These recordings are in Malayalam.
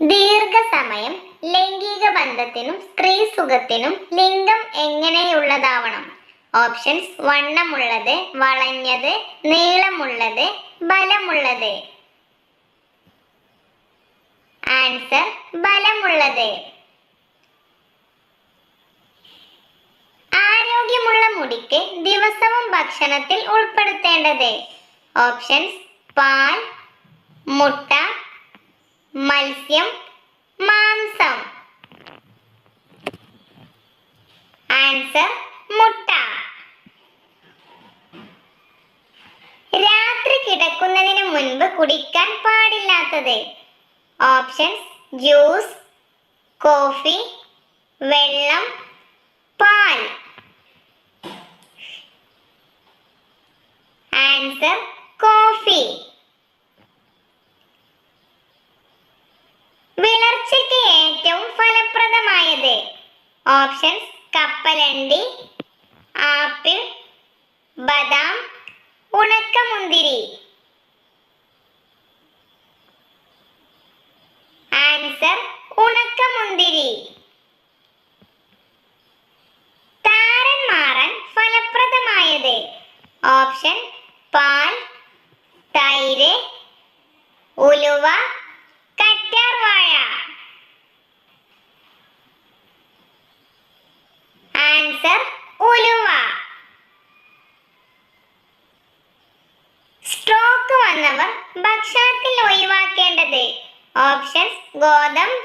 ദീർഘസമയം ലൈംഗിക ബന്ധത്തിനും സ്ത്രീ സുഖത്തിനും ലിംഗം എങ്ങനെയുള്ളതാവണം? ഓപ്ഷൻസ് വണ്ണമുള്ളത് വളഞ്ഞത് നീളമുള്ളത് ബലമുള്ളത്. ആൻസർ ബലമുള്ളത്. ആരോഗ്യമുള്ള മുടിക്ക് ദിവസവും ഭക്ഷണത്തിൽ ഉൾപ്പെടുത്തേണ്ടത്. ഓപ്ഷൻസ് പാൽ മുട്ട മത്സ്യം മാംസം. ആൻസർ മുട്ട. രാത്രി കിടക്കുന്നതിന് മുൻപ് കുടിക്കാൻ പാടില്ലാത്തത്. ഓപ്ഷൻസ് ജ്യൂസ് കോഫി വെള്ളം പാൽ. ആൻസർ കോഫി വിളർച്ചയ്ക്ക് ഏറ്റവും ഫലപ്രദമായത് ഓപ്ഷൻസ് കപ്പലണ്ടി ആപ്പിൾ ബദാം ഉണക്കമുന്തിരി. ആൻസർ ഉണക്കമുന്തിരി. താരൻ മാറാൻ ഫലപ്രദമായത്. ഓപ്ഷൻ പാൽ തൈര് ഉലുവ കറ്റാർവാഴ ആൻസർ ഉലുവ സ്ട്രോക്ക് വന്നവർ ഭക്ഷണത്തിൽ ഒഴിവാക്കേണ്ടത് ഓപ്ഷൻസ് ഗോതമ്പ്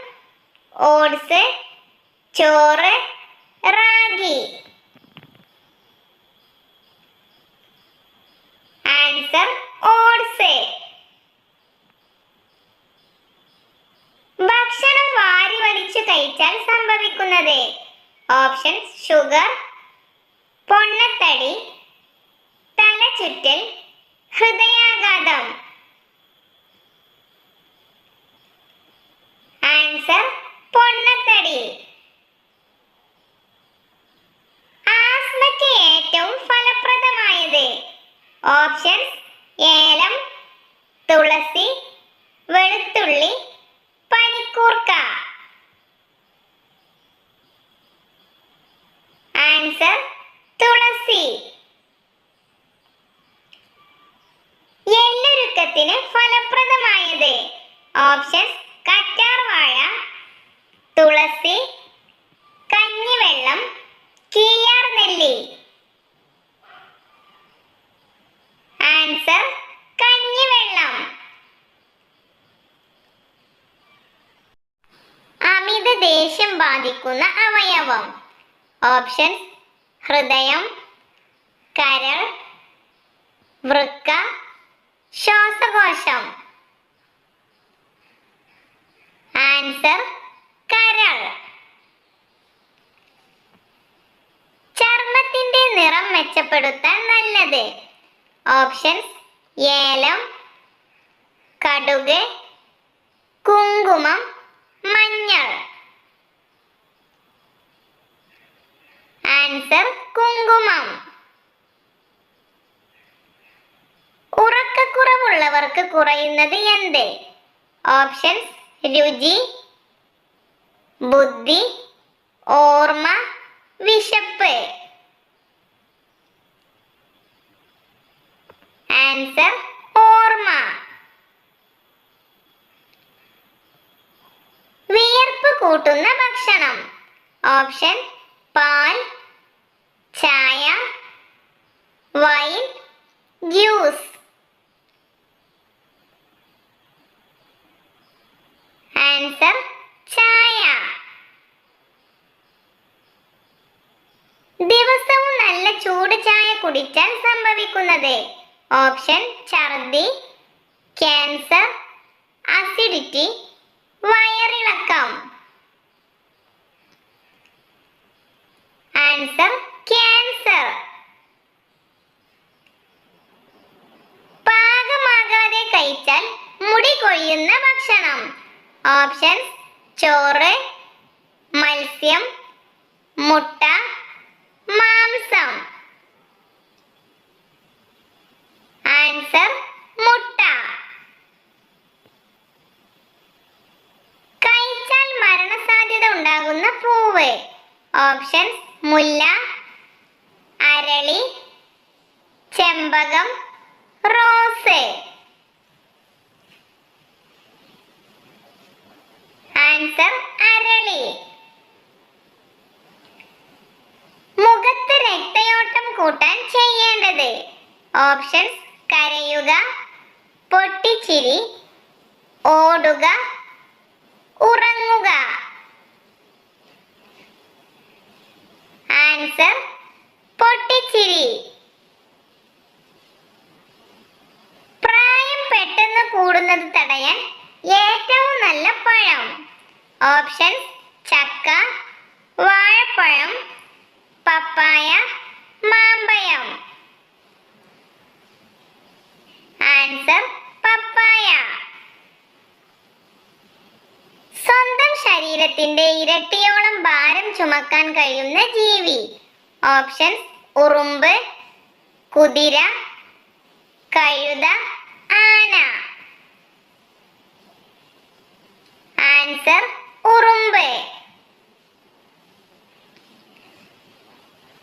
ഓട്സ് ചോറ് റാഗി. Answer oats. ഭക്ഷണം വാരി വലിച്ചു കഴിച്ചാൽ സംഭവിക്കുന്നത്. ഓപ്ഷൻ ഷുഗർ പൊണ്ണത്തടി തലചുറ്റൽ ഹൃദയാഘാതം. ആൻസർ പൊണ്ണത്തടി. ആസ്മയ്ക്ക് ഏറ്റവും ഫലപ്രദമായത് ഓപ്ഷൻസ് ഏലം തുളസി വെളുത്തുള്ളി പനിക്കൂർക്ക. ആൻസർ തുളസി. എല്ലൊരുക്കത്തിന് ഫലപ്രദമായത് ഓപ്ഷൻസ് കറ്റാർവാഴ തുളസി കഞ്ഞിവെള്ളം കീയാർ നെല്ലി. ആൻസർ കഞ്ഞിവെള്ളം. അമിത ദേഷ്യം ബാധിക്കുന്ന അവയവം. ഓപ്ഷൻസ് ഹൃദയം കരൾ വൃക്ക ശ്വാസകോശം. ആൻസർ കരൾ ചർമ്മത്തിന്റെ നിറം മെച്ചപ്പെടുത്താൻ നല്ലത്. ഓപ്ഷൻസ് ഏലം കടുക് കുങ്കുമം മഞ്ഞൾ. ആൻസർ കുങ്കുമം. ഉറക്കക്കുറവുള്ളവർക്ക് കുറയുന്നത് എന്ത്? ഓപ്ഷൻസ് രുചി ബുദ്ധി ഓർമ്മ വിശപ്പ്. ആൻസർ ഓർമ്മ. വിയർപ്പ് കൂട്ടുന്ന ഭക്ഷണം. ഓപ്ഷൻ പാൽ ചായ വൈൻ ജ്യൂസ് ആൻസർ ചായ ദിവസവും നല്ല ചൂട് ചായ കുടിച്ചാൽ സംഭവിക്കുന്നത്. ഓപ്ഷൻ ഛർദി ക്യാൻസർ അസിഡിറ്റി വയറിളക്കം. Answer cancer. പാകമാകാതെ കഴിച്ചാൽ മുടി കൊഴിയുന്ന ഭക്ഷണം. ഓപ്ഷൻസ് ചോറ് മത്സ്യം മുട്ട മാംസം. ആൻസർ മുട്ട. കഴിച്ചാൽ മരണസാധ്യത ഉണ്ടാകുന്ന പൂവ്. ഓപ്ഷൻസ് മുല്ല അരളി ചെമ്പകം റോസ്. ആൻസർ അരളി. മുഖത്ത് രക്തയോട്ടം കൂട്ടാൻ ചെയ്യേണ്ടത്. ഓപ്ഷൻസ് കരയുക പൊട്ടിച്ചിരി ഓടുക ഉറങ്ങുക. ആൻസർ പൊട്ടിച്ചിരി. പ്രായം പെട്ടെന്ന് കൂടുന്നത് തടയാൻ ഏറ്റവും നല്ല പഴം. Options answer papaya. സ്വന്തം ശരീരത്തിന്റെ ഇരട്ടിയോളം ഭാരം ചുമക്കാൻ കഴിയുന്ന ജീവി. ഓപ്ഷൻസ് ഉറുമ്പ് കുതിര കഴുത ആന. ആൻസർ ഉറുമ്പ്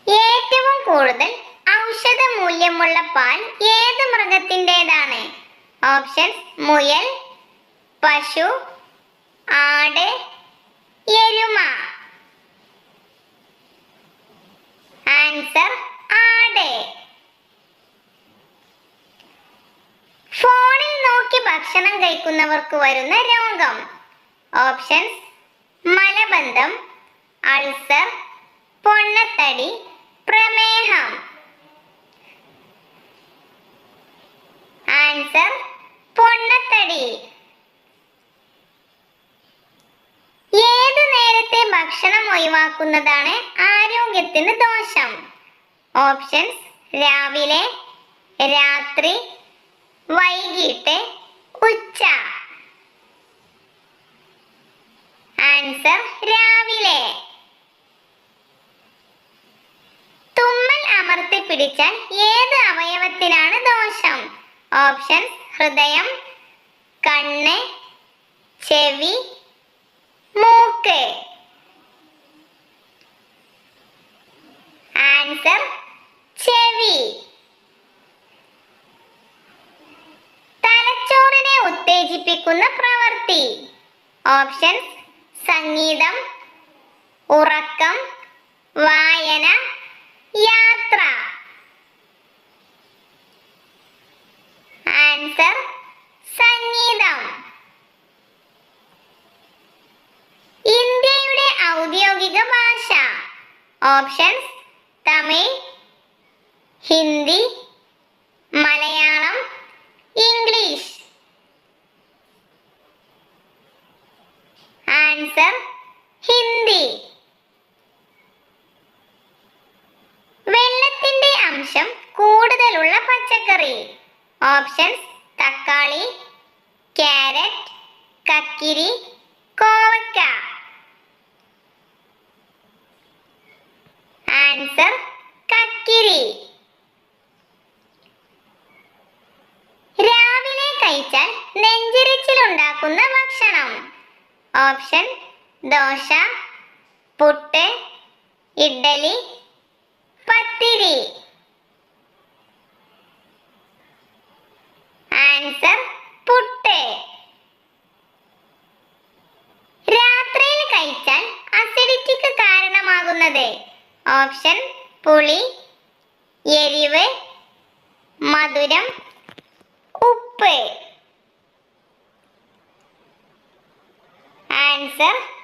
ഏറ്റവും കൂടുതൽ ഔഷധ മൂല്യമുള്ള പാൽ ഏത് മൃഗത്തിന്റെതാണ് ഓപ്ഷൻസ്. മുയൽ പശു ആട് എരുമ. ആൻസർ ആട്. ഫോണിൽ നോക്കി ഭക്ഷണം കഴിക്കുന്നവർക്ക് വരുന്ന രോഗം. ഓപ്ഷൻസ് മലബന്ധം അൾസർ പൊണ്ണത്തടി പ്രമേഹം ആൻസർ പൊണ്ണത്തടി ഏത് നേരത്തെ ഭക്ഷണം ഒഴിവാക്കുന്നതാണ് ആരോഗ്യത്തിന് ദോഷം ഓപ്ഷൻസ് രാവിലെ രാത്രി വൈകിട്ട് ഉച്ച. ആൻസർ രാവിലെ. തുമ്മൽ അമർത്തി പിടിച്ചാൽ ഏത് അവയവത്തിനാണ് ദോഷം? ഓപ്ഷൻസ് ഹൃദയം കണ്ണ് ചെവി മൂക്ക്. ആൻസർ ചെവി. തലച്ചോറിനെ ഉത്തേജിപ്പിക്കുന്ന പ്രവൃത്തി. ഓപ്ഷൻസ് സംഗീതം ഉറക്കം വായന യാത്ര. ആൻസർ സംഗീതം. ഇന്ത്യയുടെ ഔദ്യോഗിക ഭാഷ. Options Tamil Hindi Malayalam English. Answer Hindi. വെള്ളത്തിന്റെ അംശം കൂടുതലുള്ള പച്ചക്കറി. ഓപ്ഷൻസ് തക്കാളി ക്യാരറ്റ് കക്കിരി കോവക്ക ആൻസർ കക്കിരി രാവിലെ കഴിച്ചാൽ നെഞ്ചിരിച്ചിലുണ്ടാക്കുന്ന ഭക്ഷണം. ഓപ്ഷൻ ദോശ പുട്ട് ഇഡ്ഡലി പത്തിരി. ആൻസർ പുട്ട്. രാത്രിയിൽ കഴിച്ചാൽ അസിഡിറ്റിക്ക് കാരണമാകുന്നത്. ഓപ്ഷൻ പുളി എരിവ്. ഉപ്പ് ആൻസർ